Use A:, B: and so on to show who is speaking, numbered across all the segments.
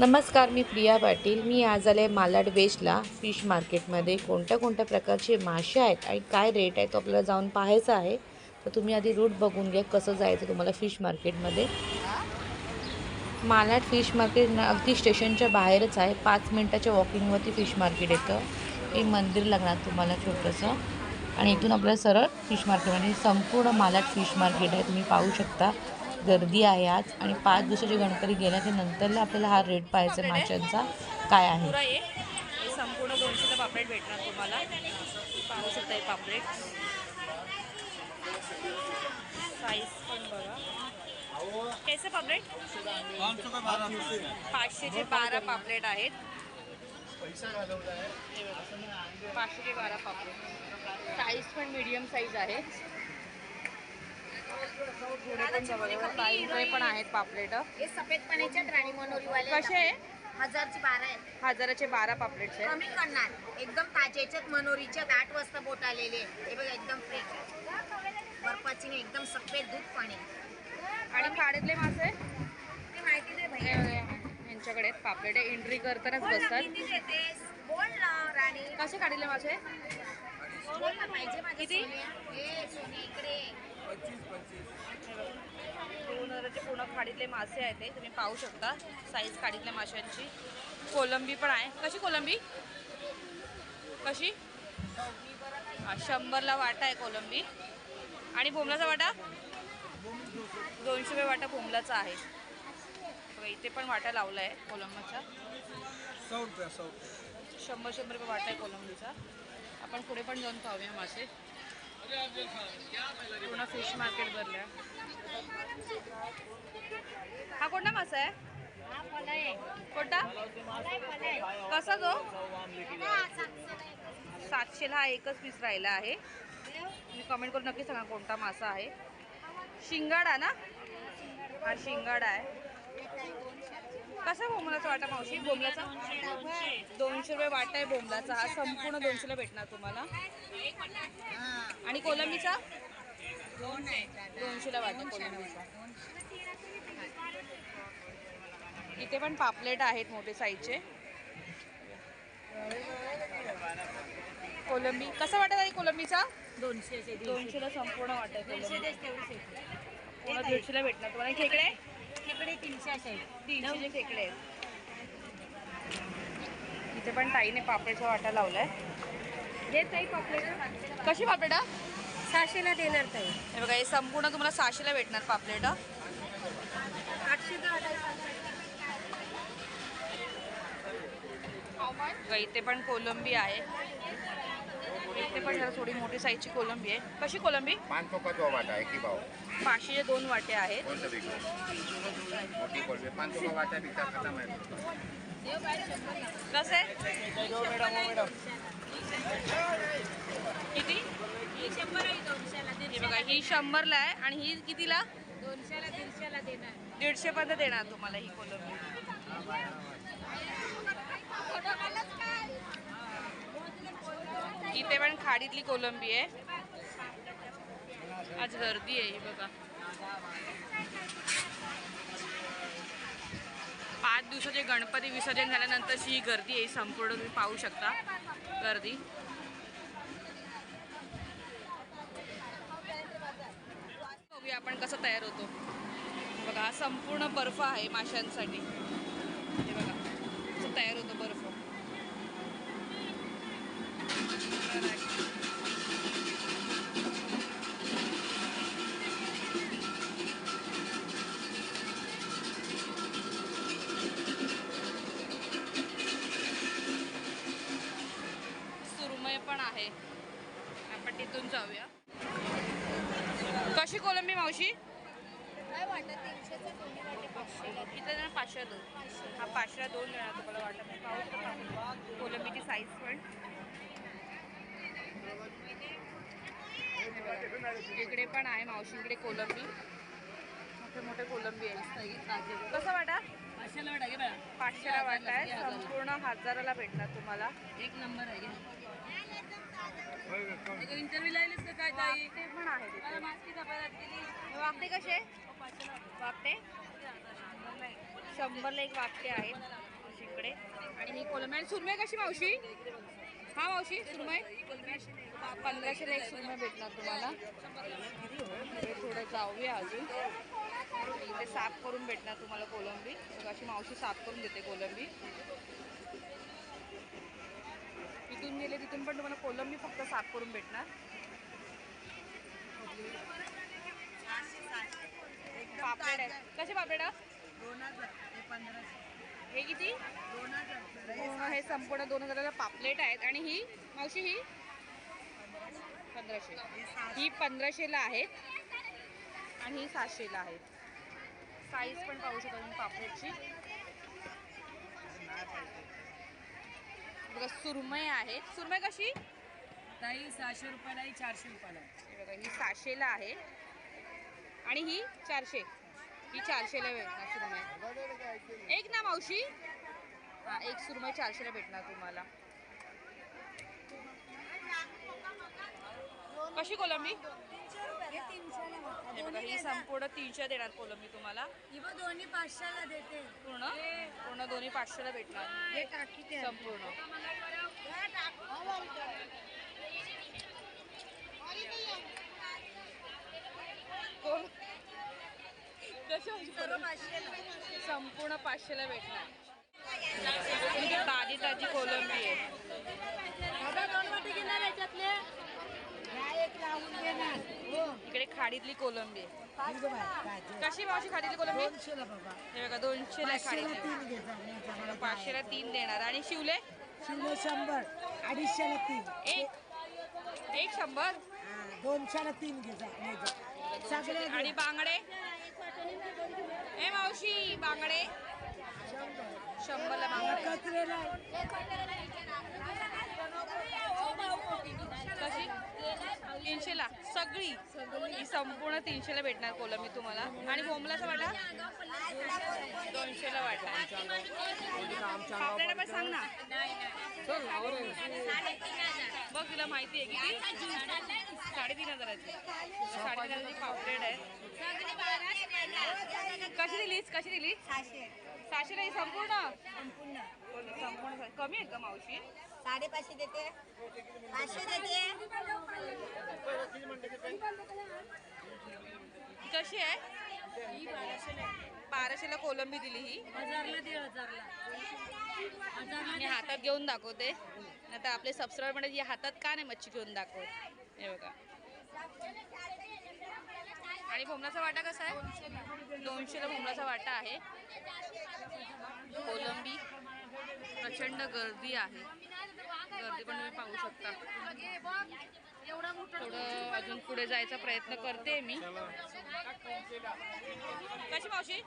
A: नमस्कार मी प्रिया पाटील. मी आज आले मालाड वेस्टला फिश मार्केटमध्ये. कोणत्या कोणत्या प्रकारचे मासे आहेत आणि काय रेट आहे तो आपल्याला जाऊन पाहायचा आहे. तर तुम्ही आधी रूट बघून घ्या कसं जायचं तुम्हाला फिश मार्केटमध्ये मालाड फिश मार्केट ना अगदी स्टेशनच्या बाहेरच आहे. पाच मिनटाच्या वॉकिंगवरती फिश मार्केट येतं. हे मंदिर लागणार तुम्हाला छोटंसं. आणि इथून आपल्याला सरळ फिश मार्केटमध्ये संपूर्ण मालाड फिश मार्केट आहे. तुम्ही पाहू शकता. गर्दी आहे आज आणि पाच दिवसाचे गणपती गेल्याच्या नंतरला आपल्याला हा रेट पाहायचा माशांचा काय आहे?
B: हे संपूर्ण दोनशेचं पापलेट भेटणार तुम्हाला. पाहू शकता हे पापलेट. साईज पण बघा. कैसे पापलेट? पाचशेचे बारा पापलेट आहेत. पाचशेचे बारा पापलेट. साईज पण मीडियम साईज आहे. पण आहेत पापलेट.
C: हे सफेद पाण्याच्या राणी मनोरीवाले
B: कसे आहे?
C: हजारची बारा आहेत.
B: हजाराचे बारा पापलेट्स आहेत.
C: कमी करणार. एकदम ताजेच्यात मनोरीच्यात आठ वाजता बोट आलेले हे बघा एकदम फ्रेश बर्फाची नाही एकदम सफेद दूध पाणी
B: आणि खाडीतले मासे?
C: ते माहिती नाही
B: हे बघा, यांच्याकडे आहेत पापलेट. एंट्री करतानाच बसतात.
C: किती देतेस. बोल ना राणी.
B: कसे काढले मासे?
C: बोल ना पाहिजे? सोन्या. हे
B: दोन हजाराचे पूर्ण खाडीतले मासे आहेत ते तुम्ही पाहू शकता. साईज खाडीतल्या माशांची. कोलंबी पण आहे. कशी कोलंबी? कशी? हा, शंभरला वाटा आहे कोलंबी. आणि बोमलाचा वाटा? दोनशे रुपये वाटा बोमलाचा आहे. इथे पण वाटा लावला आहे कोलंबाचा शंभर शंभर रुपये वाटा आहे कोलंबीचा. आपण पुढे पण जाऊन पाहूया मासे. पूर्ण फिश मार्केट भरल्या. हा कोणता मासा आहे? कोणता? कसा जो
C: सातशेला
B: सातशेला हा एकच पीस राहिला आहे. तुम्ही कमेंट करून नक्की सांगा कोणता मासा आहे. शिंगाडा ना? हा शिंगाडा आहे. कसा बोंबलाचा वाटा मावशी? बोंबलाचा? दोनशे रुपये वाटा आहे बोंबलाचा. हा संपूर्ण दोनशेला भेटणार तुम्हाला. आणि कोलंबीचा? दोनशेला वाटा कोलंबीचा. इथे पण पापलेट आहेत मोठे साईजचे. कोलंबी. कसा वाटत आहे कोलंबीचा?
C: दोनशेचे
B: दोनशेला संपूर्ण वाटत दीडशेला भेटणार तुम्हाला. खेकडे
C: तीनशे असे
B: खेकडे इथे पण ताईने पापडचा वाटा लावलाय.
C: जे ताई पापलेट
B: कशी पापलेटा?
C: सहाशेला देणार ताई.
B: हे बघा हे संपूर्ण तुम्हाला सहाशेला भेटणार पापलेट.
C: आठशेचा
B: बघा इथे पण कोलंबी आहे. इथे पण जरा थोडी मोठी साईजची कोलंबी आहे. कशी कोलंबी?
D: पाँच सौ का दो वाटा है कि भाव
B: पाचशेचे दोन वाटे आहेत
D: पाँच का वाटा है
B: कसे किती?
C: आहे दोनशेला
B: हे बघा ही शंभरला आहे. आणि ही कितीला?
C: दोनशेला दीडशेला देणार.
B: दीडशे पर्यंत देणार तुम्हाला ही कोलंबी. इथे पण खाडीतली कोलंबी आहे. आज गर्दी आहे ही बघा. पाच दिवसाचे गणपती विसर्जन झाल्यानंतरची ही गर्दी आहे संपूर्ण तुम्ही पाहू शकता. गर्दी. बघूया आपण कसं तयार होतो. बघा संपूर्ण बर्फ आहे माशांसाठी. हे बघा तयार होतो बर्फ. सुरमय पण आहे. आपण तिथून जाऊया. कशी कोलंबी मावशी?
C: काय वाटत? तीनशेचं दोन्ही वाटे पाचशेला
B: किती जण पाचशे दोन. हा पाचशे दोन देणार तुम्हाला वाटत. कोलंबीची साईज पण. इकडे पण आहे मावशीकडे कोलंबी. मोठे मोठे कोलंबी आहे कसं वाटा?
C: पाचशेला वाटा घे बघा
B: पाचशेला वाटा आहे. संपूर्ण हजाराला भेटणार तुम्हाला.
C: एक नंबर आहे
B: हे
C: इंटरव्ह्यू लायलीस का काय ताई?
B: वाकटे पण आहे तिथे.
C: मास्की कापायला गेली
B: वाकटे कसे? वाकटे शंभरला एक. वाकटे आहेत इकडे आणि ही कोलंबी आणि सुरमई कशी मावशी? हा मावशी सुरमई? पंधराशेला एक सुरमई भेटणार तुम्हाला. थोडं जाऊया अजून. इथे साफ करून भेटणार तुम्हाला कोलंबी. अशी मावशी साफ करून देते कोलंबी. इथून गेले तिथून पण तुम्हाला कोलंबी फक्त साफ करून भेटणार. पापलेट आहेत कसे पापलेट? आहेत? हे किती? हे संपूर्ण दोन हजाराला पापलेट आहेत. आणि ही मावशी ही? पंधराशे. ही पंधराशेला आहेत. आणि ही सातशेला आहेत. साईज पण पाहू शकता तुम्ही पापलेटची. बघा सुरमई आहे सुरमई कशी?
E: ताई सहाशे रुपयाला ही चारशे रुपयाला
B: हे बघा ही सातशेला आहे. आणि ही चारशे. ही चारशेला भेटणार सुरमई. एक ना मावशी? हा एक सुरमई चारशेला भेटणार तुम्हाला. कशी कोलंबी? हे ही संपूर्ण तीनशे देणार कोलंबी तुम्हाला.
E: दोन्ही पाचशेला देते.
B: पूर्ण? पूर्ण दोन्ही पाचशेला भेटणार. संपूर्ण कोण कशी होती कोलंबी? संपूर्ण पाचशेला भेटणार. इथे ताजी ताजी कोलंबी आहे. इकडे खाडीतली कोलंबी आहे. कशी मावशी खाडीतली कोलंबी? हे बघा दोनशेला खाडीतली. पाचशेला तीन देणार. आणि शिवले?
E: किलो शंभर अडीचशेला तीन.
B: एक? एक शंभर?
E: दोनशेला तीन घे
B: आणि बांगडे? ए मावशी बांगडे. शंभरला बांगडे. कशी? तीनशेला सगळी. ही संपूर्ण तीनशेला भेटणार कोलंबी तुम्हाला. आणि बोंबलाचा वाटा? दोनशेला वाटा. आपल्याला पण सांग ना. बघ तुला माहिती आहे किती? साडेतीन हजाराची. साडेतीन हजाराची पापलेट आहे. कशी दिलीस कशी दिली? सहाशेला ही संपूर्ण? संपूर्ण. कमी आहेत का मावशी.
C: साडेपाचशे देते. पाचशे देते.
B: कशी आहे? बाराशेला कोलंबी दिली ही.
E: हजारला दे हजारला.
B: मी हातात घेऊन दाखवते. आता आपले सबस्क्राईबर म्हणजे या हातात का नाही मच्छी घेऊन दाखवत? हे बघा. आणि भोमलाचा वाटा कसा आहे? दोनशेला भोमलाचा वाटा आहे. कोलंबी. प्रचंड गर्दी आहे. गर्दी पण तुम्ही पाहू शकता. थोडं अजून पुढे जायचा प्रयत्न करते मी. कशी मावशी?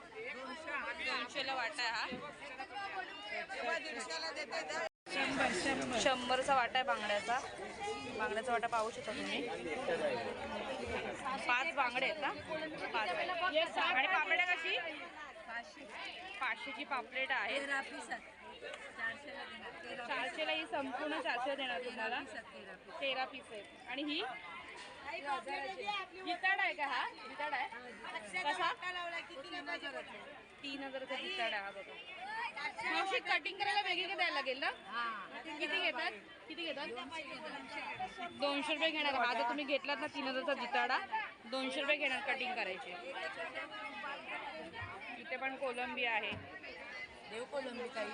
B: दोनशेला वाटा आहे हा. शंभरचा वाटा आहे बांगड्याचा. बांगड्याचा वाटा पाहू शकता तुम्ही. पाच बांगडे आहेत ना? पाच आणि पापलेट कशी? पाचशेची पापलेट आहे.
E: चारशेला
B: ही संपूर्ण चारशे देणार तुम्हाला.
E: तेरा पीस.
B: आहेत. आणि ही? गिताड आहे का हा? गिताड आहे? कसा? तीन हजाराचा गिताड आहे हा बघा. मावशी कटिंग करायला वेगळी द्यायला लागेल ना? किती घेतात? किती घेतात? दोनशे रुपये घेणार. हा जर तुम्ही घेतलात ना तीन हजारचा जिताडा दोनशे रुपये घेणार कटिंग करायचे. इथे पण कोलंबी आहे.
E: देव कोलंबी ताई.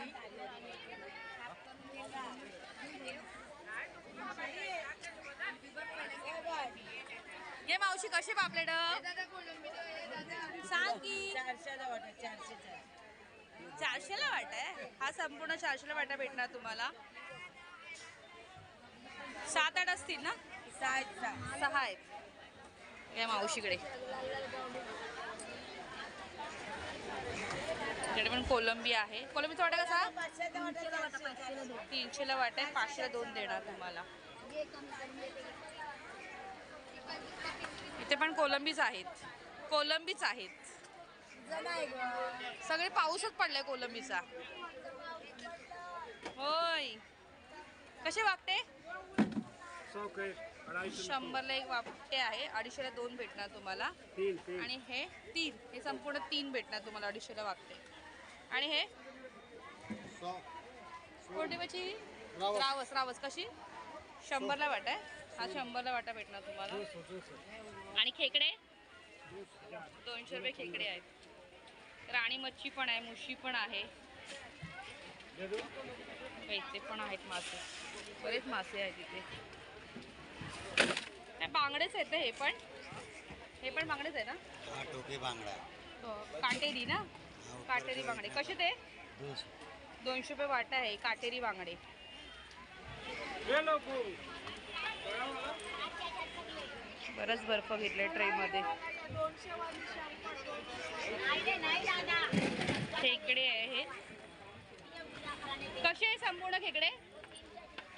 B: ये मावशी कशी पापलेट सांग की.
E: चारशेला वाटा चारशेचा.
B: चारशेला वाटा आहे? हा संपूर्ण चारशेला वाटा भेटणार तुम्हाला. सात आठ असतील ना?
E: सहाचा
B: सहा आहेत. या मावशीकडे. इकडे पण कोलंबी आहे. कोलंबीचा वाटा कसा? तीनशेला वाटा आहे पाचशेला दोन देणार तुम्हाला. इथे पण कोलंबीच आहेत. कोलंबीच आहेत. सगळे पाऊसच पडलाय कोलंबीचा. होय. कसे वागते? शंभरला एक वापटे आहे. अडीचशेला दोन भेटणार तुम्हाला. आणि हे तीन. हे संपूर्ण तीन भेटणार तुम्हाला अडीचशेला वागते. आणि हे?
D: सौ
B: कोणती मच्छी रावस. रावस कशी? शंभरला वाटा आहे? हा शंभरला वाटा भेटणार तुम्हाला. आणि खेकडे? दोनशे रुपये खेकडे. आहेत. राणी मच्छी पण आहे मुशी पण आहे. इथे पण आहेत मासे. बरेच मासे आहेत इथे. बांगडेच आहेत ना हे पण. हे पण बांगडेच आहे ना?
F: हा टोपी बांगडा.
B: हो, काटेरी ना? काटेरी बांगडे कसे ते? दोनशे रुपये वाटा आहे काटेरी बांगडे बरंच बर्फ घेतलाय ट्रेमध्ये खेकडे आहे कसे आहे संपूर्ण खेकडे?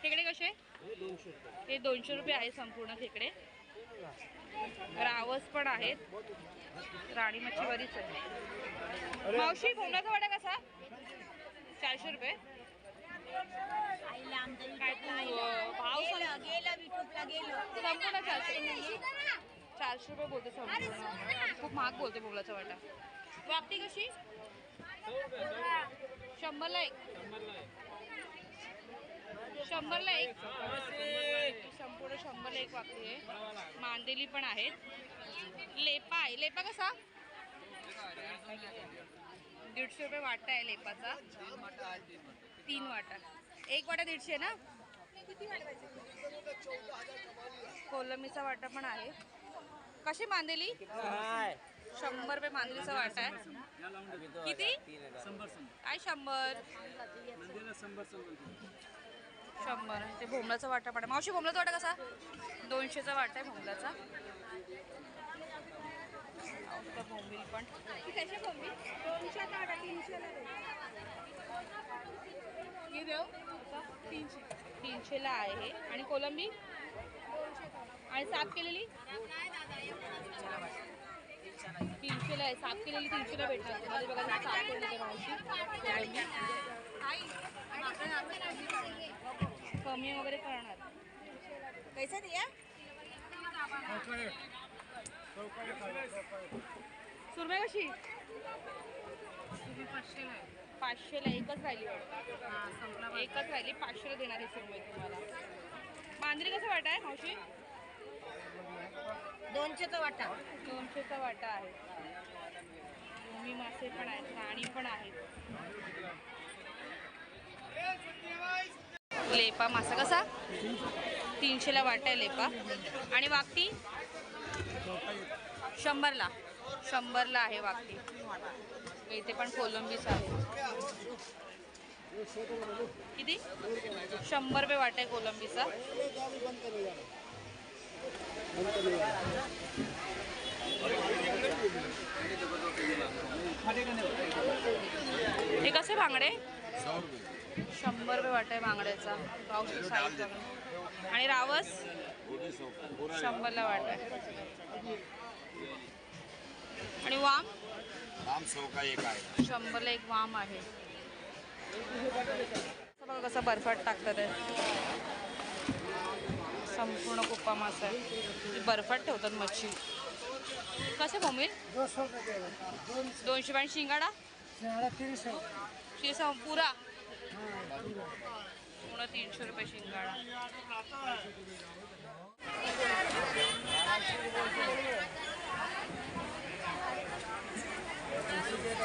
B: खेकडे कसे? हे दोनशे रुपये आहे संपूर्ण खेकडे. रावस पण आहेत. राणी मच्छी बरीच आहे मावशी भोमलाचा वाटा कसा? चारशे रुपये. काय भाव संपूर्ण चारशे चारशे रुपये बोलते संपूर्ण. खूप महाग बोलते बोलाचा वाटा वापटी कशी? शंभरला एक. शंभरला एक. संपूर्ण शंभरला एक वापटी आहे. मांदेली पण आहेत. लेपा आहे. लेपा कसा? दीडशे रुपये वाटा आहे लेपाचा. तीन वाटा. एक वाटा दीडशे ना? कोलमीचा वाटा पण आहे. कशी मांदेली? शंभर रुपये मांदेलीचा वाटा आहे. किती? काय शंभर. शंभर. ते भोमलाचा वाटा आहे. मावशी भोमलाचा वाटा कसा? दोनशेचा वाटा आहे भोमलाचा बोंबील पण. तीनशे. तीनशेला आहे. आणि कोलंबी? आणि साफ केलेली? तीनशेला आहे. साफ केलेली तीनशेला भेटणार. तुम्हाला बघा साफ केलेली मावशी. कोलंबी. कमी वगैरे करणार. कैसा दिया? सुरमई कशी? पाचशेला एकच राहिली वाटतं. एकच राहिली पाचशेला देणार आहे सुरमई तुम्हाला. मांजरी कसं वाटा आहे मावशी?
C: दोनशेचा वाटा.
B: दोनशेचा वाटा आहे. भूमी मासे पण आहेत राणी पण आहेत. लेपा मासा कसा? तीनशेला वाटा आहे लेपा. आणि वाकटी शंभरला. शंभरला आहे वाकटी इथे पण कोलंबीच आहे किती? शंभर रुपये वाटा आहे कोलंबीचा. हे कसे बांगडे शंभर रुपये वाटा आहे बांगड्याचा पावशी साईज बघा आणि रावस? शंभरला वाटा आहे आणि वाम?
D: का एक आहे.
B: शंभरला एक वाम आहे. बघा कसं बर्फात टाकतात आहे संपूर्ण कुप्पा मासा आहे. बर्फात ठेवतात मच्छी. कसे भोमील दोनशे पाणी शिंगाडा? शिरसा पुरा. पूर्ण तीनशे रुपये शिंगाडा.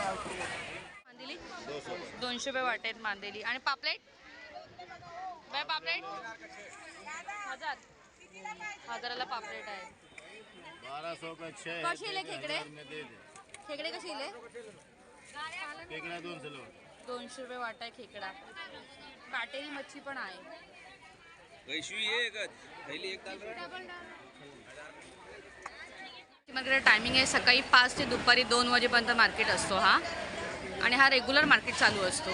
B: मांदेली? दोनशे रुपये वाटेत मांदेली. आणि पापलेट? बाय पापलेट? हजार. हजाराला पापलेट आहे.
D: बारह सौ का छह
B: कशी इले खेकडे? खेकडे कशी इले?
D: लो
B: दोनशे रुपये वाटा आहे खेकडा. काटेरी मच्छी पण आहे. मार्केट टायमिंग आहे सकाळी पाच ते दुपारी दोन वाजेपर्यंत मार्केट असतो हा. आणि हा रेग्युलर मार्केट चालू असतो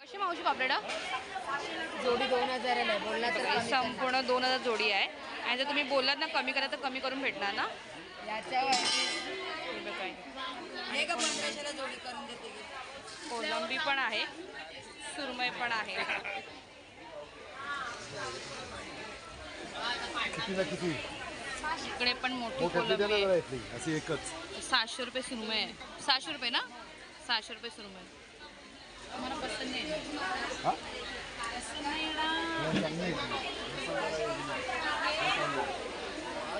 B: कशी मावशी पापलेटा
C: जोडी दोन हजाराला आहे बोलला तर
B: संपूर्ण दोन हजार जोडी आहे आणि जर तुम्ही बोललात ना कमी करा तर कमी करून भेटणार ना? हे. कोलंबी पण आहे सुरमई पण आहे. इकडे पण मोठी
F: द्या
B: कोलंबी
F: अशी एकच.
B: सहाशे रुपये सुरमई आहे. सहाशे रुपये ना? सहाशे रुपये सुरमई आम्हाला पसंत नाही